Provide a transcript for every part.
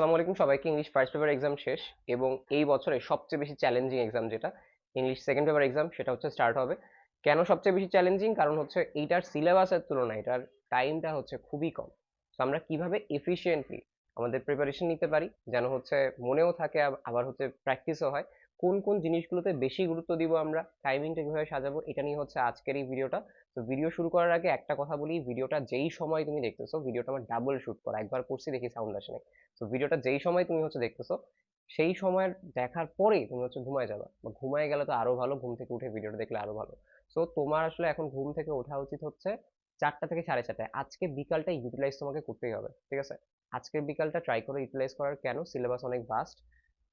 আসসালামু আলাইকুম। সবাইকে ইংলিশ ফার্স্ট পেপার এক্সাম শেষ এবং এই বছরে সবচেয়ে বেশি চ্যালেঞ্জিং এক্সাম যেটা ইংলিশ সেকেন্ড পেপার এক্সাম সেটা হচ্ছে স্টার্ট হবে। কেন সবচেয়ে বেশি চ্যালেঞ্জিং কারণ হচ্ছে এইটার সিলেবাসের তুলনায় এটার টাইমটা হচ্ছে খুবই কম। তো আমরা কীভাবে এফিসিয়েন্টলি আমাদের প্রিপারেশন নিতে পারি? যেন হচ্ছে মনেও থাকে আবার হচ্ছে প্র্যাকটিসও হয়। কোন কোন জিনিসগুলোতে বেশি গুরুত্ব দিব আমরা টাইমিংটা কীভাবে সাজাবো, এটা নিয়ে হচ্ছে আজকের এই ভিডিওটা তো ভিডিও শুরু করার আগে একটা কথা বলি ভিডিওটা যেই সময় তুমি দেখতেছো ভিডিওটা আমার ডাবল শুট করা, একবার করছি দেখি সাউন্ড আসে নাই তো ভিডিওটা যেই সময় তুমি হচ্ছে দেখতেছো, সেই সময়ের দেখার পরেই তুমি হচ্ছে ঘুমায় যাবা। বা ঘুমায় গেলে তো আরও ভালো, ঘুম থেকে উঠে ভিডিওটা দেখলে আরও ভালো। সো তোমার আসলে এখন ঘুম থেকে ওঠা উচিত হচ্ছে চারটা থেকে সাড়ে চারটায়। আজকে বিকালটা ইউটিলাইজ তোমাকে করতেই হবে, ঠিক আছে? আজকের বিকালটা ট্রাই করে ইউটিলাইজ করার কেন? সিলেবাস অনেক ভাস্ট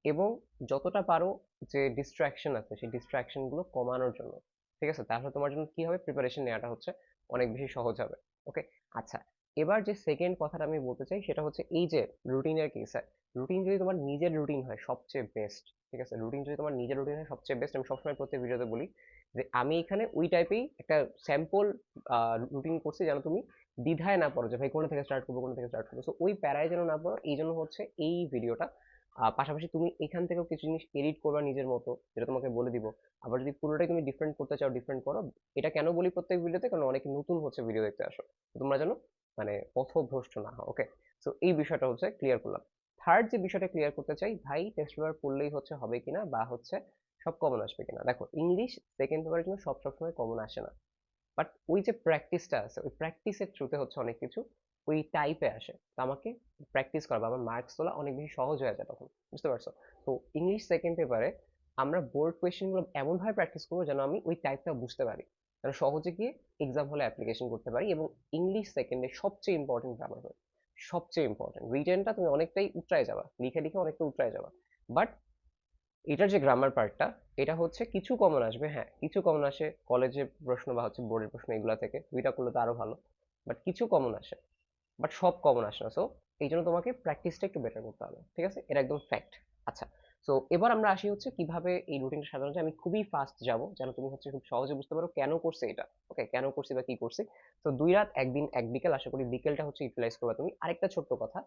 এবং যতটা পারো যে ডিস্ট্রাকশন আছে, সেই ডিস্ট্রাকশনগুলো কমানোর জন্য। ঠিক আছে? তাহলে তোমার জন্য কি হবে? প্রিপারেশন নেওয়াটা হচ্ছে অনেক বেশি সহজ হবে। ওকে আচ্ছা এবার যে সেকেন্ড কথাটা আমি বলতে চাই সেটা হচ্ছে এই যে রুটিনের কেস রুটিন যদি তোমার নিজের রুটিন হয় সবচেয়ে বেস্ট ঠিক আছে? রুটিন যদি তোমার নিজের রুটিন হয় সবচেয়ে বেস্ট আমি সবসময় প্রত্যেক ভিডিওতে বলি যে আমি এখানে ওই টাইপেই একটা স্যাম্পল রুটিন করছি যেন তুমি দ্বিধায় না পড়ো যে ভাই কোনটা থেকে স্টার্ট করব, কোনটা থেকে স্টার্ট করব। সো ওই প্যারায় যেন না পড়ো, এই জন্য হচ্ছে এই ভিডিওটা পাশাপাশি তুমি এখান থেকেও কিছু জিনিস এডিট করবা নিজের মতো, যেটা তোমাকে বলে দিব। আবার যদি পুরোটাই তুমি ডিফারেন্ট করতে চাও ডিফারেন্ট করো, এটা কেন বলি প্রত্যেক ভিডিওতে? কারণ অনেকে নতুন হচ্ছে ভিডিও দেখতে আসো। তোমরা যেন মানে পথভ্রষ্ট না হও ওকে সো এই বিষয়টা হচ্ছে ক্লিয়ার করলাম। থার্ড যে বিষয়টা ক্লিয়ার করতে চাই, ভাই টেস্ট পেপার পড়লেই হচ্ছে হবে কিনা বা হচ্ছে সব কমন আসবে কিনা? দেখো ইংলিশ সেকেন্ড পেপারের জন্য সব সবসময় কমন আসে না। বাট ওই যে প্র্যাকটিসটা আছে, ওই প্র্যাকটিসের থ্রুতে হচ্ছে অনেক কিছু। ওই টাইপে আসে। তো আমাকে প্র্যাকটিস করা আমার মার্কস তোলা অনেক বেশি সহজ হয়ে যায় তখন, বুঝতে পারছ? তো ইংলিশ সেকেন্ড পেপারে আমরা বোর্ড কোয়েশ্চেনগুলো এমনভাবে প্র্যাকটিস করব যেন আমি ওই টাইপটা বুঝতে পারি। যেন সহজে গিয়ে এক্সাম হলে অ্যাপ্লিকেশন করতে পারি এবং ইংলিশ সেকেন্ডে সবচেয়ে ইম্পর্টেন্ট গ্রামার হয়। সবচেয়ে ইম্পর্টেন্ট রিটেনটা তুমি অনেকটাই উতরায় যাবা, লিখে লিখে অনেকটা উতরায় যাবা। বাট এটার যে গ্রামার পার্টটা এটা হচ্ছে কিছু কমন আসবে হ্যাঁ কিছু কমন আসে কলেজে প্রশ্ন বা হচ্ছে বোর্ডের প্রশ্ন এগুলা থেকে। দুইটা করলে তো আরও ভালো। বাট কিছু কমন আসে। বাট সব কমন আসে না। সো এই জন্য তোমাকে প্র্যাকটিসটা একটু বেটার করতে হবে। ঠিক আছে? এটা একদম ফ্যাক্ট আচ্ছা সো এবার আমরা আসি হচ্ছে কীভাবে এই রুটিনটা সাজানো যায়। আমি খুবই ফাস্ট যাব, যেন তুমি হচ্ছে খুব সহজে বুঝতে পারো কেন করছে এটা। ওকে কেন করছি বা কি করছি? তো দুই রাত, একদিন, এক বিকেল, আশা করি বিকেলটা হচ্ছে ইউটিলাইজ করবে তুমি। আরেকটা ছোট্ট কথা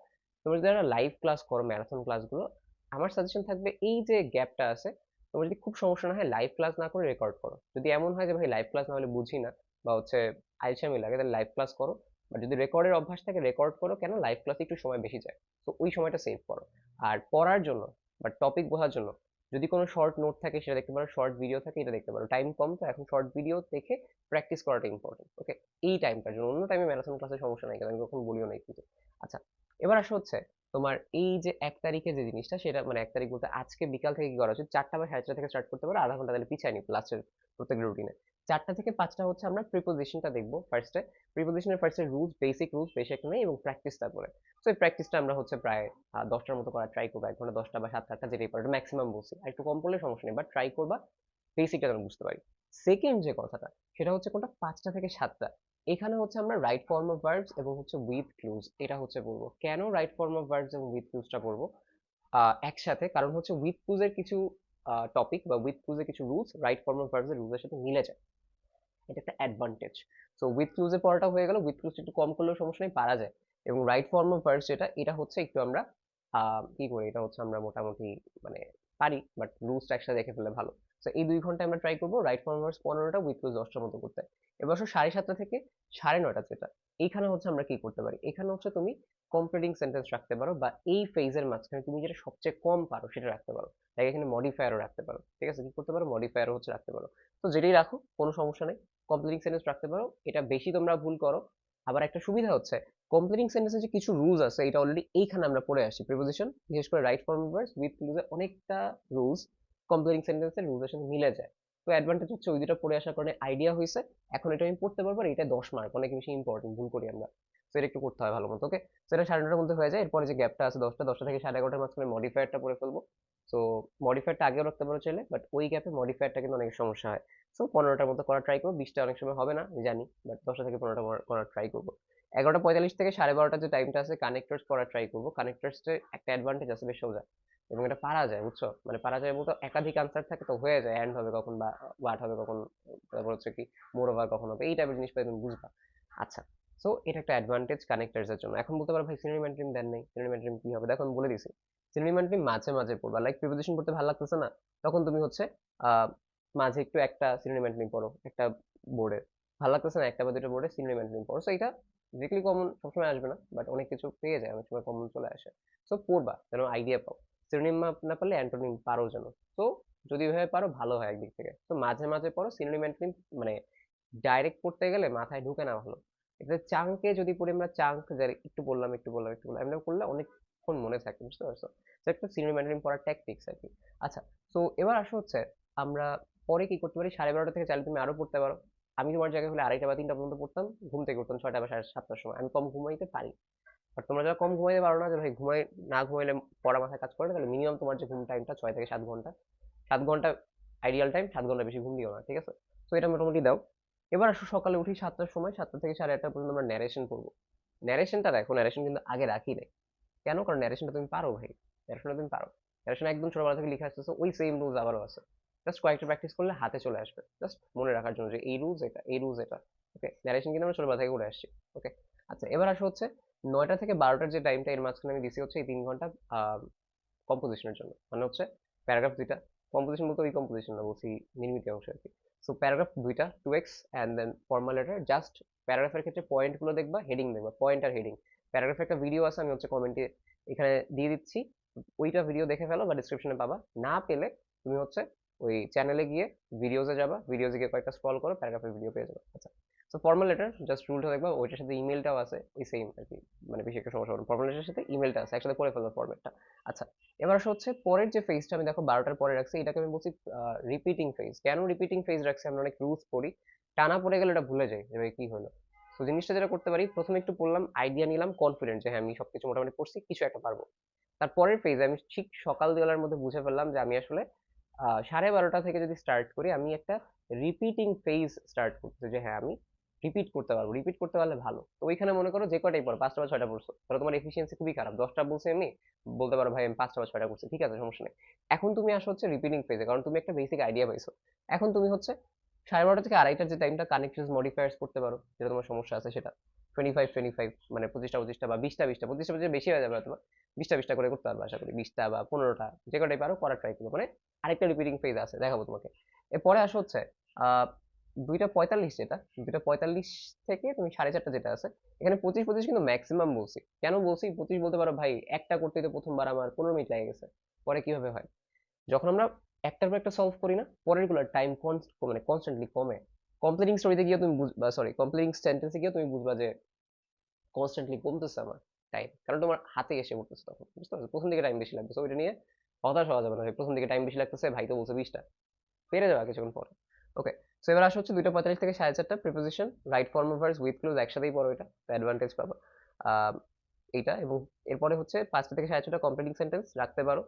তুমি যদি একটা লাইভ ক্লাস করো ম্যারাথন ক্লাসগুলো আমার সাজেশন থাকবে এই যে গ্যাপটা আছে, তোমার যদি খুব সমস্যা না হয় লাইভ ক্লাস না করে রেকর্ড করো। যদি এমন হয় যে, ভাই লাইভ ক্লাস না হলে বুঝি না বা হচ্ছে আইসামি লাগে, তাহলে লাইভ ক্লাস করো। বা যদি রেকর্ডের অভ্যাস থাকে রেকর্ড করো কেন? লাইভ ক্লাসে একটু সময় বেশি যায়। তো ওই সময়টা সেভ করো। আর পড়ার জন্য বা টপিক বোঝার জন্য, যদি কোনো শর্ট নোট থাকে, সেটা দেখতে পারো। শর্ট ভিডিও থাকে, এটা দেখতে পারো। টাইম কম, তো এখন শর্ট ভিডিও দেখে প্র্যাকটিস করাটা ইম্পর্টেন্ট ওকে এই টাইমটার জন্য। অন্য টাইমে ম্যারাথন ক্লাসে সমস্যা নাই আমি কখন বলিও নাই কিন্তু। আচ্ছা এবার আসা হচ্ছে তোমার এই যে এক তারিখে যে জিনিসটা, সেটা মানে এক তারিখ বলতে আজকে বিকাল থেকে কি করা উচিত? চারটা বা সাড়ে চারটা থেকে স্টার্ট করতে পারো। আধা ঘণ্টা তাহলে পিছায় নি লাস্টের প্রত্যেক রুটিনে চারটা থেকে পাঁচটা হচ্ছে আমরা প্রিপোজিশনটা দেখব ফার্স্টে প্রিপোজিশনের ফার্স্টে রুলস বেসিক রুলস একটা নেই এবং প্র্যাকটিস তারপরে। তো এই প্র্যাকটিসটা আমরা হচ্ছে প্রায় দশটার মতো করার ট্রাই করব। ঘণ্টা দশটা বা সাতটা আটটা যেটাই পারো ম্যাক্সিমাম বলছি। আর একটু কম পড়লে সমস্যা নেই বাট ট্রাই করবা বেসিকটা যেন বুঝতে পারি। সেকেন্ড যে কথাটা সেটা হচ্ছে কোনটা? পাঁচটা থেকে সাতটা। এখানে হচ্ছে আমরা রাইট ফর্ম অফ ভার্বস এবং হচ্ছে উইথ ক্লুজ এটা হচ্ছে বলব। কেন রাইট ফর্ম অফ ভার্বস এবং উইথ ক্লুজটা আহ, একসাথে কারণ হচ্ছে উইথ ক্লুজের কিছু টপিক বা উইথ ক্লুজে কিছু রুলস রাইট ফর্ম ভার্বসের রুলসের সাথে মিলে যায়। এটা একটা অ্যাডভান্টেজ সো উইথ ক্লুজে পড়াটা হয়ে গেল উইথ ক্লুজ একটু কম করলেও সমস্যা নেই, পারা যায়। এবং রাইট ফর্ম অফ ভার্বস যেটা, এটা হচ্ছে একটু আমরা কি করি, এটা হচ্ছে আমরা মোটামুটি মানে পারি বাট রুলসটা একসাথে দেখে ফেললে ভালো। এই দুই ঘণ্টা আমরা ট্রাই করব রাইট ফর্ম পনেরোটা উইথ ক্লুজ দশটার মতো করতে। এবার আসো সাড়ে সাতটা থেকে সাড়ে নয়টা যেটা। এইখানে হচ্ছে আমরা কি করতে পারি? এখানে হচ্ছে তুমি কমপ্লিটিং সেন্টেন্স রাখতে পারো বা এই ফেজের মাঝখানে তুমি যেটা সবচেয়ে কম পারো সেটা রাখতে পারো। তাই এখানে মডিফায়ারও রাখতে পারো। ঠিক আছে? কি করতে পারো? মডিফায়ারও হচ্ছে রাখতে পারো। তো যেটাই রাখো, কোনো সমস্যা নেই। কমপ্লিটিং সেন্টেন্স রাখতে পারো। এটা বেশি তোমরা ভুল করো। আবার একটা সুবিধা হচ্ছে কমপ্লিটিং সেন্টেন্সের যে কিছু রুলস আছে, এটা অলরেডি এইখানে আমরা পড়ে আসি। প্রিপোজিশন বিশেষ করে রাইট ফর্ম উইথ ক্লুজে অনেকটা রুলস কমপ্লিটিং সেন্টেন্সের রুলসের সাথে মিলে যায়। তো অ্যাডভান্টেজ হচ্ছে ওই দুটো পড়ে আসার কারণে আইডিয়া হয়েছে এখন এটা আমি পড়তে পারব এটা দশ মার্ক অনেক বেশি ইম্পর্টেন্ট ভুল করি আমরা। তো এটা একটু করতে হয় ভালো মতো ওকে তো এটা সাড়ে নটার মধ্যে হয়ে যায়, এরপরে যে গ্যাপটা আছে দশটা দশটা থেকে সাড়ে এগারোটার মাঝখানে মডিফায়ারটা পড়ে ফেলব। তো মডিফায়ারটা আগেও রাখতে পারো চাইলে বাট ওই গ্যাপে মডিফায়ারটা কিন্তু অনেক সমস্যা হয়। সো পনেরোটার মতো করার ট্রাই করব, বিশটা অনেক সময় হবে না, আমি জানি বাট দশটা থেকে পনেরোটা করার ট্রাই করব। এগারোটা পঁয়তাল্লিশ থেকে সাড়ে বারোটার যে টাইমটা আছে কানেক্টার্স করার ট্রাই করব। কানেক্টার্সের একটা অ্যাডভান্টেজ আছে, বেশ সোজা। এবং এটা পারা যায়, বুঝছ? মানে পারা যায় বলতে একাধিক আনসার থাকে তো হয়ে যায় অ্যান্ড হবে কখন বা ওয়াট হবে কখন, তারপর হচ্ছে কি মোর ওভার কখন হবে, এই টাইপের জিনিস তুমি বুঝবা। আচ্ছা সো এটা একটা অ্যাডভান্টেজ কানেক্টার্স এর জন্য। এখন বলতে পারো ভাই সিনোনিম অ্যান্টনিম দেন নেই সিনোনিম অ্যান্টনিম কি হবে? দেখো আমি বলে দিছি সিনোনিম অ্যান্টনিম মাঝে মাঝে পড়বা লাইক প্রিপোজিশন পড়তে ভালো লাগতেছে না, তখন তুমি হচ্ছে মাঝে একটু একটা সিনোনিম অ্যান্টনিম পড়ো, একটা বোর্ডে ভালো লাগতেছে না, একটা বা দুটো বোর্ডে সিনোনিম অ্যান্টনিম পড়ো। সো এটা ডিরেক্টলি কমন সবসময় আসবে না বাট অনেক কিছু পেয়ে যায়, অনেক সময় কমন চলে আসে। সো পড়বা, যেন আইডিয়া পাও। সিনোনিম না পারলে অ্যান্টোনিম পারো যেন। তো যদি ওইভাবে পারো, ভালো হয় একদিক থেকে। তো মাঝে মাঝে পড়ো সিনোনিম অ্যান্টোনিম মানে ডাইরেক্ট পড়তে গেলে মাথায় ঢুকে না ভালো। এটা চাঙ্কে যদি পড়ি আমরা চাঙ্ক একটু বললাম একটু বললাম একটু বললাম এমনি করলে অনেকক্ষণ মনে থাকে, বুঝতে পারছ? একটা সিনোনিম অ্যান্টোনিম পড়ার ট্যাকটিক্স আর কি। আচ্ছা তো এবার আসা হচ্ছে, আমরা পরে কি করতে পারি? সাড়ে বারোটা থেকে চাইলে তুমি আরও পড়তে পারো। আমি তোমার জায়গায় হলে আড়াইটা বা তিনটা পর্যন্ত পড়তাম, ঘুম থেকে উঠতাম ছয়টা বা সাড়ে সাতটার সময়। আমি কম ঘুমাইতে পারি। আর তোমরা যারা কম ঘুমাইতে পারো না, যে ভাই ঘুমাই, না ঘুমাইলে পড়া মাথায় কাজ করে না, তাহলে মিনিমাম তোমার যে ঘুম টাইমটা ছয় থেকে সাত ঘণ্টা। সাত ঘণ্টা আইডিয়াল টাইম সাত ঘণ্টা বেশি ঘুম দিও না, ঠিক আছে? তো এটা মোটামুটি দাও। এবার আসো সকালে উঠি সাতটার সময়, সাতটা থেকে সাড়ে আটটা পর্যন্ত আমরা ন্যারেশন পড়ব। ন্যারেশনটা দেখো ন্যারেশন কিন্তু আগে রাখি নাই। কেন? কারণ ন্যারেশনটা তুমি পারো ভাই ন্যারেশনটা তুমি পারো। ন্যারেশন একদম ছোটবেলা থেকে লিখে আসতেছো, ওই সেম রুলস আবারও আছে। জাস্ট কয়েকটা প্র্যাকটিস করলে হাতে চলে আসবে। জাস্ট মনে রাখার জন্য যে এই রুলস এটা, এই রুলস এটা ওকে ন্যারেশন কিন্তু আমরা ছোটবেলা থেকে করে আসছি ওকে আচ্ছা এবার আসো হচ্ছে নয়টা থেকে বারোটার যে টাইমটা এর মাঝখানে আমি দিছি হচ্ছে এই তিন ঘণ্টা কম্পোজিশনের জন্য। মানে হচ্ছে প্যারাগ্রাফ দুইটা। কম্পোজিশন বলতে ওই কম্পোজিশন না, বলছি নির্মিত অংশ আর কি। সো প্যারাগ্রাফ দুইটা two x and then formal letter just প্যারাগ্রাফের ক্ষেত্রে পয়েন্টগুলো দেখবা হেডিং দেখবা পয়েন্ট আর হেডিং প্যারাগ্রাফের একটা ভিডিও আছে, আমি হচ্ছে কমেন্টে এখানে দিয়ে দিচ্ছি। ওইটা ভিডিও দেখে ফেলো বা ডিসক্রিপশনে পাবা। না পেলে তুমি হচ্ছে ওই চ্যানেলে গিয়ে ভিডিওসে যাবা। ভিডিওসে গিয়ে কয়েকটা স্ক্রল করো প্যারাগ্রাফের ভিডিও পেয়ে যাবে। আচ্ছা। সো ফর্মাল লেটার জাস্ট রুলটা দেখবা, ওইটার সাথে ইমেলটাও আছে, ওই সেম আর কি মানে বেশি একটা সমস্যা হবে ফর্মাল লেটারের সাথে ইমেলটা আছে, একসাথে পড়ে ফেলব ফরম্যাটটা আচ্ছা এবার হচ্ছে পরের যে ফেজটা আমি দেখো বারোটার পরে রাখছি, এটাকে আমি বলছি রিপিটিং ফেজ কেন রিপিটিং ফেজ রাখছি? আমরা অনেক রুলস পড়ি। টানা পড়ে গেলে এটা ভুলে যাই, যে কি হলো? তো জিনিসটা যেটা করতে পারি, প্রথমে একটু পড়লাম আইডিয়া নিলাম কনফিডেন্ট যে হ্যাঁ আমি সবকিছু মোটামুটি পড়ছি, কিছু একটা পারব। তারপরের ফেজে আমি ঠিক সকাল বেলার মধ্যে বুঝে ফেললাম যে আমি আসলে সাড়ে বারোটা থেকে যদি স্টার্ট করি, আমি একটা রিপিটিং ফেজ স্টার্ট করতে যে হ্যাঁ আমি রিপিট করতে পারব রিপিট করতে পারলে ভালো। তো ওইখানে মনে করো যে কটাই পড়ো, পাঁচটা বা ছয়টা পড়ছো। তাহলে তোমার এফিসিয়েন্সি খুবই খারাপ, দশটা বলছে এমনি, বলতে পারো ভাই আমি পাঁচটা বা ছয়টা করছি ঠিক আছে, সমস্যা নেই। এখন তুমি আসো হচ্ছে রিপিটিং ফেজে কারণ তুমি একটা বেসিক আইডিয়া পাইছো। এখন তুমি হচ্ছে সাড়ে বারোটা থেকে আড়াইটার যে টাইমটা কানেকশন মডিফায়ার্স করতে পারো, যেটা তোমার সমস্যা আছে সেটা। টোয়েন্টি ফাইভ টোয়েন্টি ফাইভ মানে পঁচিশটা পঁচিশটা বা বিশটা বিশটা, পঁচিশটা পঁচিশটা বেশি হয়ে যাবে তোমার বিশটা বিশটা করে করতে পারবে আশা করি, বিশটা বা পনেরোটা, যে কটাই পারো, করার ট্রাই করব। মানে আরেকটা রিপিটিং ফেজ আছে, দেখাবো তোমাকে। এরপরে আসো হচ্ছে দুইটা পঁয়তাল্লিশ যেটা, দুইটা পঁয়তাল্লিশ থেকে তুমি সাড়ে চারটা যেটা আছে, এখানে পঁচিশ পঁচিশ কিন্তু ম্যাক্সিমাম বলছি। কেন বলছি? পঁচিশ বলতে পারো, ভাই, একটা করতে তো প্রথমবার আমার পনেরো মিনিট লেগে গেছে, পরে কীভাবে হয়? যখন আমরা একটার পর একটা সলভ করি না পরেরগুলো টাইম মানে কনস্ট্যান্টলি কমে। কমপ্লিটিং স্টোরিতে গিয়ে তুমি বুঝবা সরি কমপ্লিটিং সেন্টেন্সে গিয়ে তুমি বুঝবা যে কনস্ট্যান্টলি কমতেছে আমার টাইম কারণ তোমার হাতে এসে পড়তেছে তখন, বুঝতে পারছ? প্রথম দিকে টাইম বেশি লাগতেছে, ওইটা নিয়ে হতাশ হওয়া যাবে না প্রথম দিকে টাইম বেশি লাগতেছে, ভাই, তো বলছে বিশটা। পেরে যাবে কিছুক্ষণ পরে। ওকে সো এবার আসা হচ্ছে দুইটা পঁয়তাল্লিশ থেকে সাড়ে চারটা preposition right form of verbs with clues একসাথেই পড়ো এটা অ্যাডভান্টেজ পাবো। এইটা এবং এরপরে হচ্ছে পাঁচটা থেকে সাড়ে ছটা কমপ্লিটিং সেন্টেন্স রাখতে পারো।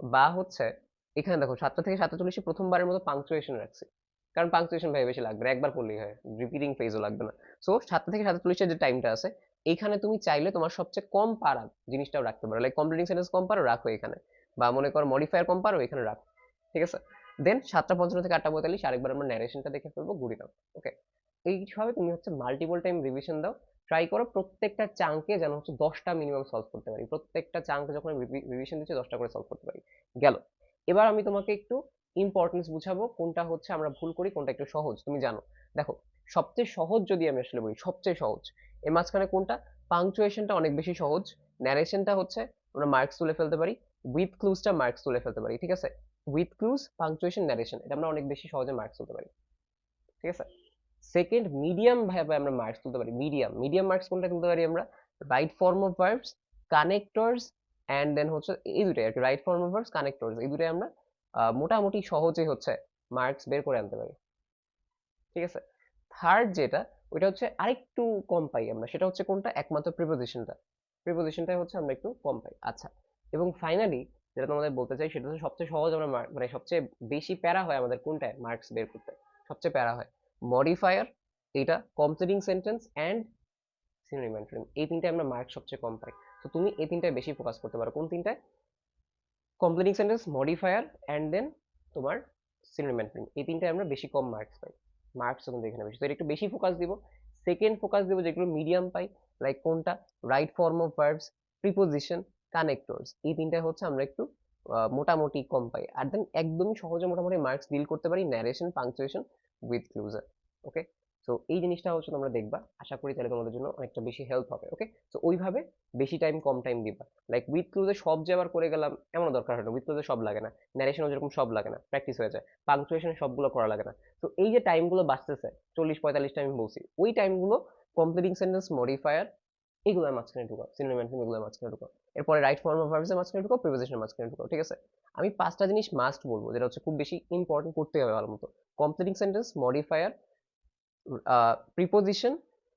বা হচ্ছে, এখানে দেখো, সাতটা থেকে সাতটা চল্লিশে প্রথমবারের মতো পাংচুয়েশন রাখছি। কারণ পাংচুয়েশন ভাই বেশি লাগবে একবার পড়লেই হয় রিপিটিং ফেজও লাগবে না। সো সাতটা থেকে সাতটা চল্লিশের যে টাইমটা আছে এইখানে তুমি চাইলে তোমার সবচেয়ে কম পারা জিনিসটাও রাখতে পারো। লাইক কমপ্লিটিং সেন্টেন্স কম পারো, রাখো এখানে। বা মনে করো মডিফায়ার কম পারো, এখানে রাখো। ঠিক আছে? দেন সাতটা পঞ্চান্ন থেকে আটটা পঁয়তাল্লিশ, আরেকবার আমরা ন্যারেশনটা দেখে ফেলব দাও ওকে এইভাবে তুমি হচ্ছে মাল্টিপল টাইম রিভিশন দাও ট্রাই করো প্রত্যেকটা চাঙ্কে যেন হচ্ছে দশটা মিনিমাম সলভ করতে পারি। প্রত্যেকটা চাঙ্ক যখন রিভিশন দিচ্ছি, দশটা করে সলভ করতে পারি। গেল। এবার আমি তোমাকে একটু ইম্পর্টেন্স বুঝাবো, কোনটা হচ্ছে আমরা ভুল করি, কোনটা একটু সহজ। তুমি জানো, দেখো, সবচেয়ে সহজ যদি আমি আসলে বলি, সবচেয়ে সহজ, এর মাঝখানে কোনটা? পাংচুয়েশনটা অনেক বেশি সহজ ন্যারেশনটা হচ্ছে আমরা মার্কস তুলে ফেলতে পারি উইথ ক্লুজটা মার্কস তুলে ফেলতে পারি, ঠিক আছে? উইথ ক্লুজ পাংচুয়েশন ন্যারেশন এটা আমরা অনেক বেশি সহজে মার্কস তুলতে পারি। ঠিক আছে? সেকেন্ড মিডিয়াম ভাবে আমরা মার্কস তুলতে পারি মিডিয়াম মিডিয়াম মার্কস কোনটা তুলতে পারি আমরা? Right form of verbs connectors and then হচ্ছে এই দুটাই আর কি right form of verbs connectors এই দুটাই আমরা মোটামুটি সহজে হচ্ছে মার্কস বের করে আনতে পারি। ঠিক আছে? থার্ড যেটা, ওইটা হচ্ছে আরেকটু কম পাই আমরা, সেটা হচ্ছে কোনটা? একমাত্র প্রিপোজিশনটা প্রিপোজিশনটাই হচ্ছে আমরা একটু কম পাই। আচ্ছা এবং ফাইনালি যেটা তোমাদের বলতে চাই সেটা হচ্ছে সবচেয়ে সহজ আমরা মানে সবচেয়ে বেশি প্যারা হয় আমাদের কোনটায়? মার্কস বের করতে। সবচেয়ে প্যারা হয়। মডিফায়ার এটা completing sentence and synonym antonym এই তিনটায় আমরা মার্কস সবচেয়ে কম পাই। তো তুমি এই তিনটায় বেশি ফোকাস করতে পারো। কোন তিনটায়? Completing sentence modifier and then তোমার সিনোনিম অ্যান্টোনিম এই তিনটায় আমরা বেশি কম মার্কস পাই। মার্কস কিন্তু এখানে বেশি। তো একটু বেশি ফোকাস দিব। সেকেন্ড ফোকাস দেবো যেগুলো মিডিয়াম পাই লাইক কোনটা? Right form of verbs preposition connectors এই তিনটা হচ্ছে আমরা একটু মোটামুটি কম পাই। আর দেন একদমই সহজে মোটামুটি মার্কস ডিল করতে পারি ন্যারেশন পাংচুয়েশন উইথ ক্লুজার ওকে তো এই জিনিসটা হচ্ছে তোমরা দেখবা। আশা করি তাহলে তোমাদের জন্য অনেকটা বেশি হেল্প হবে ওকে তো ওইভাবে বেশি টাইম কম টাইম দিবা। লাইক উইথ ক্লুজে সব যে আবার করে গেলাম এমন দরকার হয় না উইথ ক্লুজে সব লাগে না। ন্যারেশনও যেরকম সব লাগে না প্র্যাকটিস হয়ে যায়। পাংচুয়েশন সবগুলো করা লাগে না। তো এই যে টাইমগুলো বাঁচতেছে, চল্লিশ পঁয়তাল্লিশটা আমি বলছি, ওই টাইমগুলো কমপ্লিটিং সেন্টেন্স মডিফায়ার এগুলোর মাঝখানে ঢুকাও সিনোনিম এগুলোর মাঝখানে ঢুকাও। এরপরে রাইট ফর্ম অফ ভার্বসের মাঝখানে ঢুকাও প্রিপোজিশনের মাঝখানে ঢুকাও, ঠিক আছে? আমি পাঁচটা জিনিস মাস্ট বলব, যেটা হচ্ছে খুব বেশি ইম্পর্টেন্ট করতে হবে ভালো মতো। কমপ্লিটিং সেন্টেন্স মডিফায়ার প্রিপোজিশন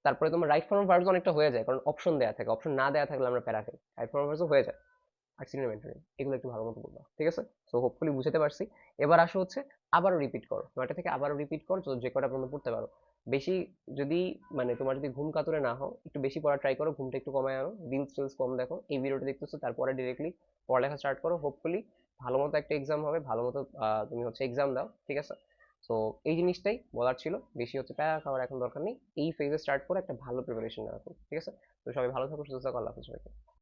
তারপরে তোমার রাইট ফর্ম অফ ভার্বস অনেকটা হয়ে যায়, কারণ অপশন দেওয়া থাকে। অপশন না দেওয়া থাকলে আমরা প্যারা খাই রাইট ফর্ম ভার্বসও হয়ে যায়। আর সিনোনিম এগুলো একটু ভালো মতো বলবা, ঠিক আছে? সো হোপফুলি বুঝতে পারছি। এবার আসো হচ্ছে আবারও রিপিট করো। নয়টা থেকে আবারও রিপিট করো যে কটা পর্যন্ত পড়তে পারো। বেশি যদি মানে তোমার যদি ঘুম কাতুরে না হও, একটু বেশি পড়া ট্রাই করো, ঘুমটা একটু কমায় আনো। রিলস টিলস কম দেখো। এই ভিডিওটা দেখতেছো, তারপরে ডিরেক্টলি পড়ালেখা স্টার্ট করো। হোপফুলি ভালো মতো একটা এক্সাম হবে, ভালো মতো তুমি হচ্ছে এক্সাম দাও, ঠিক আছে? তো এই জিনিসটাই বলার ছিল। বেশি হচ্ছে প্যারা খাওয়ার এখন দরকার নেই। এই ফেজে স্টার্ট করে একটা ভালো প্রিপারেশন নেওয়া ঠিক আছে? তো সবাই ভালো থাকো, সুস্থ থাকো, আল্লাহ হাফিজ